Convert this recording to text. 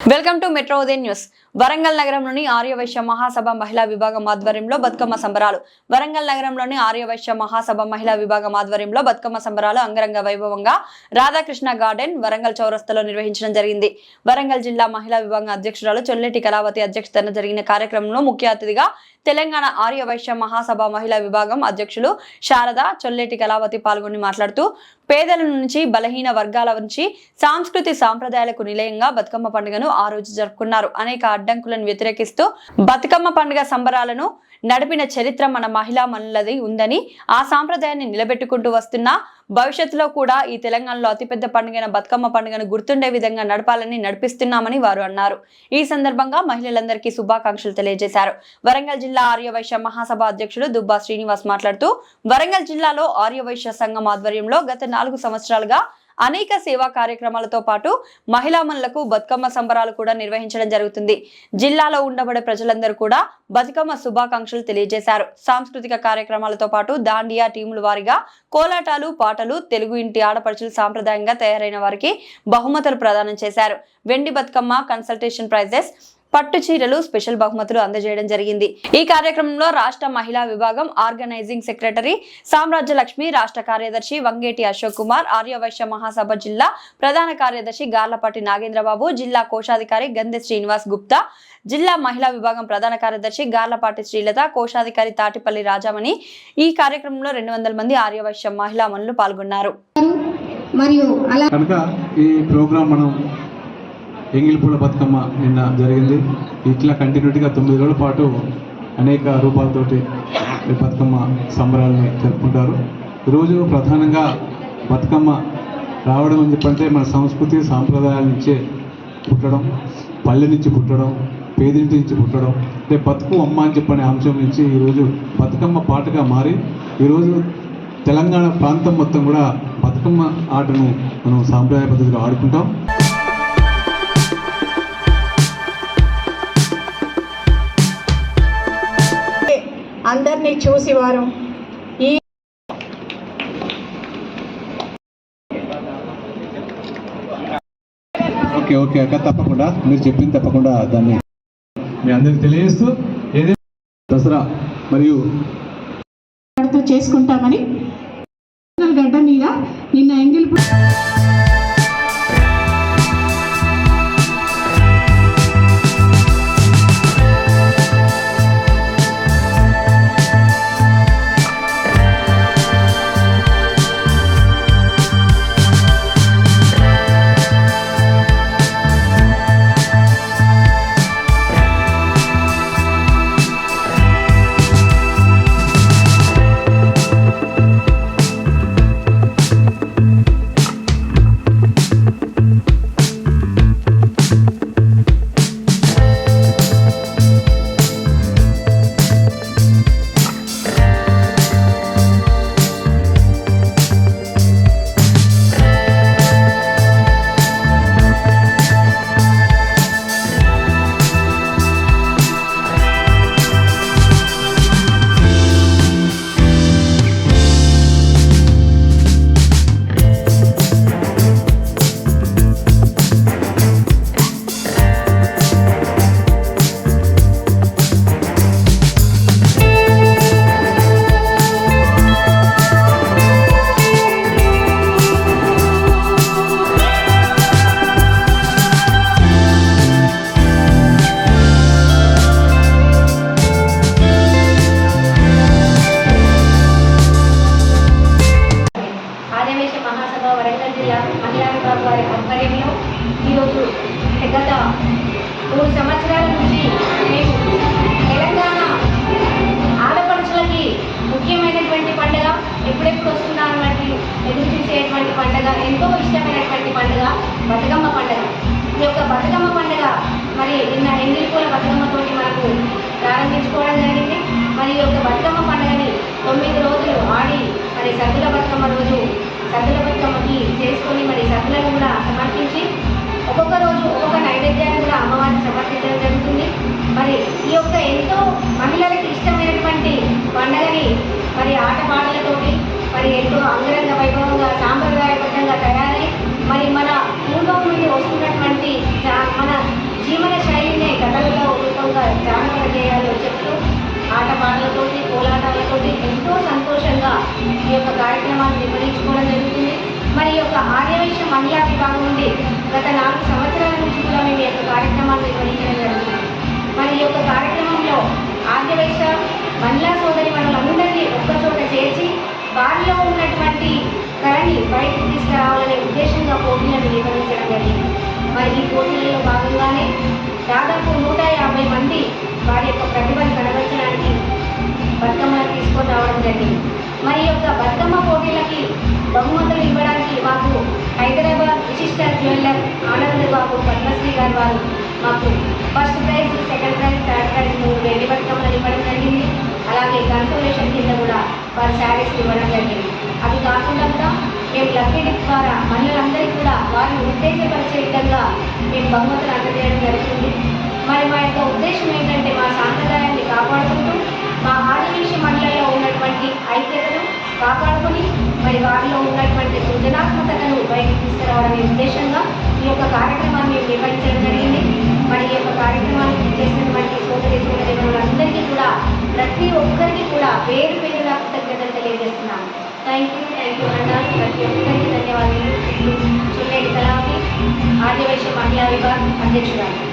Welcome to metro ఉదయం news. Warangal నగరంలోని ఆర్యవైశ్య మహాసభ మహిళా విభాగం ఆధ్వర్యంలో బతుకమ్మ సంబరాలు. వరంగల్ నగరంలోని ఆర్యవైశ్య మహాసభ మహిళా విభాగం ఆధ్వర్యంలో బతుకమ్మ సంబరాలు అంగరంగ వైభవంగా రాధాకృష్ణ గార్డెన్ వరంగల్ చౌరస్తలో నిర్వహించడం జరిగింది. వరంగల్ జిల్లా మహిళా విభాగం అధ్యక్షురాలు చొల్లెటి కళావతి అధ్యక్షతన జరిగిన కార్యక్రమంలో ముఖ్య అతిథిగా తెలంగాణ ఆర్యవైశ్య మహాసభ మహిళా విభాగం అధ్యక్షులు శారద చొల్లెటి కళావతి పాల్గొని మాట్లాడుతూ పేదల నుంచి బలహీన వర్గాల నుంచి సాంస్కృతి సాంప్రదాయాలకు నిలయంగా బతుకమ్మ పండుగను ఆ రోజు జరుపుకున్నారు. అనేక అడ్డంకులను వ్యతిరేకిస్తూ బతుకమ్మ పండుగ సంబరాలను నడిపిన చరిత్ర మన మహిళా మనులది ఉందని ఆ సాంప్రదాయాన్ని నిలబెట్టుకుంటూ వస్తున్న భవిష్యత్తులో కూడా ఈ తెలంగాణలో అతిపెద్ద పండుగైన బతుకమ్మ పండుగను గుర్తుండే విధంగా నడపాలని నడిపిస్తున్నామని వారు అన్నారు. ఈ సందర్భంగా మహిళలందరికీ శుభాకాంక్షలు తెలియజేశారు. వరంగల్ జిల్లా ఆర్యవైశ్య మహాసభ అధ్యక్షుడు దుబ్బా శ్రీనివాస్ మాట్లాడుతూ వరంగల్ జిల్లాలో ఆర్యవైశ్య సంఘం ఆధ్వర్యంలో గత నాలుగు సంవత్సరాలుగా అనేక సేవా కార్యక్రమాలతో పాటు మహిళామణులకు బతుకమ్మ సంబరాలు కూడా నిర్వహించడం జరుగుతుంది. జిల్లాలో ఉండబడే ప్రజలందరూ కూడా బతుకమ్మ శుభాకాంక్షలు తెలియజేశారు. సాంస్కృతిక కార్యక్రమాలతో పాటు దాండియా టీముల వారిగా కోలాటాలు పాటలు తెలుగు ఇంటి ఆడపడుచులు సాంప్రదాయంగా తయారైన వారికి బహుమతులు ప్రదానం చేశారు. వెండి బతుకమ్మ కన్సల్టేషన్ ప్రైజెస్ పట్టు చీరలు స్పెషల్ బహుమతులు అందజేయడం జరిగింది. ఈ కార్యక్రమంలో రాష్ట్ర మహిళా విభాగం ఆర్గనైజింగ్ సెక్రటరీ సామ్రాజ్య లక్ష్మి రాష్ట్ర కార్యదర్శి వంగేటి అశోక్ కుమార్ ఆర్యవైశ్య మహాసభ జిల్లా ప్రధాన కార్యదర్శి గార్లపాటి నాగేంద్రబాబు జిల్లా కోశాధికారి గంధె శ్రీనివాస్ గుప్తా జిల్లా మహిళా విభాగం ప్రధాన కార్యదర్శి గార్లపాటి శ్రీలత కోశాధికారి తాటిపల్లి రాజామణి. ఈ కార్యక్రమంలో రెండు వందల మంది ఆర్యవైశ్య మహిళా మనులు పాల్గొన్నారు. మరియు అలా కనుక ఈ ప్రోగ్రాం మనం ఎంగిలిపూల బతుకమ్మ నిన్న జరిగింది. ఇట్లా కంటిన్యూటీగా తొమ్మిది రోజుల పాటు అనేక రూపాలతోటి ఈ బతుకమ్మ సంబరాలని జరుపుకుంటారు. ఈరోజు ప్రధానంగా బతుకమ్మ రావడం అని చెప్పంటే మన సంస్కృతి సాంప్రదాయాల నుంచే పుట్టడం పల్లె నుంచి పుట్టడం పేదింటి నుంచి పుట్టడం అంటే బతుకు అమ్మ అని చెప్పనే అంశం నుంచి ఈరోజు బతుకమ్మ పాటగా మారి ఈరోజు తెలంగాణ ప్రాంతం మొత్తం కూడా బతుకమ్మ ఆటను మనం సాంప్రదాయ పద్ధతిలో ఆడుకుంటాం. అందరినీ చూసి వారు ఈ ఓకే ఓకే అక్క తప్పకుండా. మీరు చెప్పింది తప్పకుండా దాన్ని మీ అందరికి తెలియజేస్తూ ఏదైనా దసరా మరియు చేసుకుంటామని గడ్డ మీద నిన్న ఎంగిల్ బతుకమ్మ పండుగ. ఈ యొక్క బతుకమ్మ పండుగ మరి నిన్న ఎంగిలిపూల బతుకమ్మతోటి మనకు ప్రారంభించుకోవడం జరిగింది. మరి ఈ యొక్క బతుకమ్మ పండుగని తొమ్మిది రోజులు ఆడి మరి సద్దుల బతుకమ్మ రోజు సద్దుల బతుకమ్మకి చేసుకొని మరి సద్దులను కూడా సమర్పించి ఒక్కొక్క రోజు ఒక్కొక్క నైవేద్యాన్ని కూడా అమ్మవారిని సమర్పించడం జరుగుతుంది. మరి ఈ యొక్క ఎంతో మహిళలకు ఇష్టమైనటువంటి పండుగని మరి ఆటపాటలతోటి కార్యక్రమాలు నిర్వహించుకోవడం జరుగుతుంది. మరి యొక్క ఆర్యవేశ మహిళా విభాగం నుండి గత నాలుగు సంవత్సరాల నుంచి కూడా మేము యొక్క కార్యక్రమాలు నిర్వహించడం జరుగుతుంది. మరి యొక్క కార్యక్రమంలో ఆర్యవేశ మహిళా సోదరి మనులందరినీ ఒక్కచోట చేర్చి వారిలో ఉన్నటువంటి కళని బయటకు తీసుకురావాలనే ఉద్దేశంగా పోటీలను నిర్వహించడం జరిగింది. మరి ఈ పోటీలలో భాగంగానే దాదాపు నూట యాభై మంది వారి యొక్క ప్రతిభను కనబరచడానికి బతుకమ్మ తీసుకొని రావడం జరిగింది మరి యొక్క బతుకమ్మ పోటీలకి బహుమతులు ఇవ్వడానికి మాకు హైదరాబాద్ విశిష్ట జ్యువెల్లర్ ఆనంద్ బాబు పద్మశ్రీ గారు వారు మాకు first prize second prize third prize మూడు వెండి బతుకమ్మలు ఇవ్వడం జరిగింది. అలాగే కన్సోలేషన్ కింద కూడా వారి శారీస్ ఇవ్వడం జరిగింది. అది కాకుండా కూడా మేము లక్కీ డిప్ ద్వారా మహిళలందరికీ కూడా వారిని ఉత్తేజపరిచే విధంగా మేము బహుమతులు అందజేయడం జరుగుతుంది. మరి మా యొక్క సృజనాత్మకతను బయటకు తీసుకురావడమే ఉద్దేశంగా ఈ యొక్క కార్యక్రమాన్ని నిర్వహించడం జరిగింది. మరి ఈ యొక్క కార్యక్రమాన్ని చేసినటువంటి సోదరి సోదరులందరికీ కూడా ప్రతి ఒక్కరికి కూడా పేరు పేరుగా కృతజ్ఞతలు తెలియజేస్తున్నాను. థ్యాంక్ యూ థ్యాంక్ యూ అన్నారు ప్రతి ఒక్కరికి ధన్యవాదాలు. చుల్లేటి కళాకి ఆదివేశ మహిళా విభాగం అధ్యక్షురాలు.